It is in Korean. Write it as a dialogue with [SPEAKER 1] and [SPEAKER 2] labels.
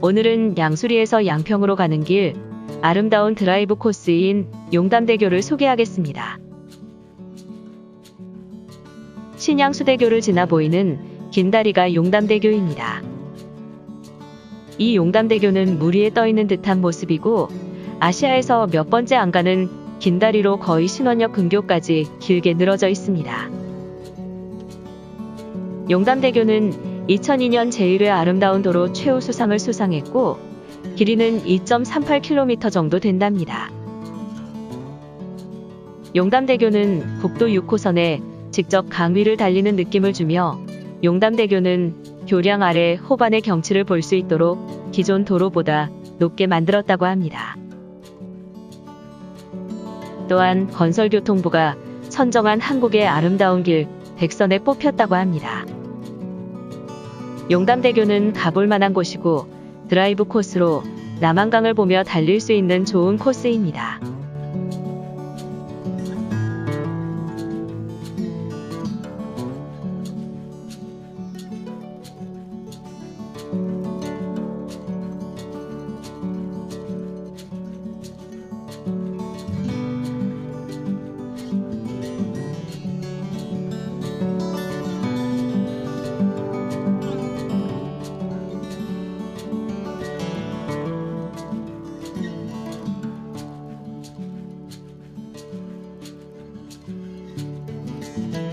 [SPEAKER 1] 오늘은 양수리에서 양평으로 가는 길 아름다운 드라이브 코스인 용담대교를 소개하겠습니다. 신양수대교를 지나 보이는 긴 다리가 용담대교입니다. 이 용담대교는 물 위에 떠 있는 듯한 모습이고 아시아에서 몇 번째 안 가는 긴 다리로 거의 신원역 근교까지 길게 늘어져 있습니다. 용담대교는 2002년 제1회 아름다운 도로 최우수상을 수상했고 길이는 2.38km 정도 된답니다. 용담대교는 국도 6호선에 직접 강 위를 달리는 느낌을 주며 용담대교는 교량 아래 호반의 경치를 볼 수 있도록 기존 도로보다 높게 만들었다고 합니다. 또한 건설교통부가 선정한 한국의 아름다운 길 100선에 뽑혔다고 합니다. 용담대교는 가볼 만한 곳이고 드라이브 코스로 남한강을 보며 달릴 수 있는 좋은 코스입니다. thank you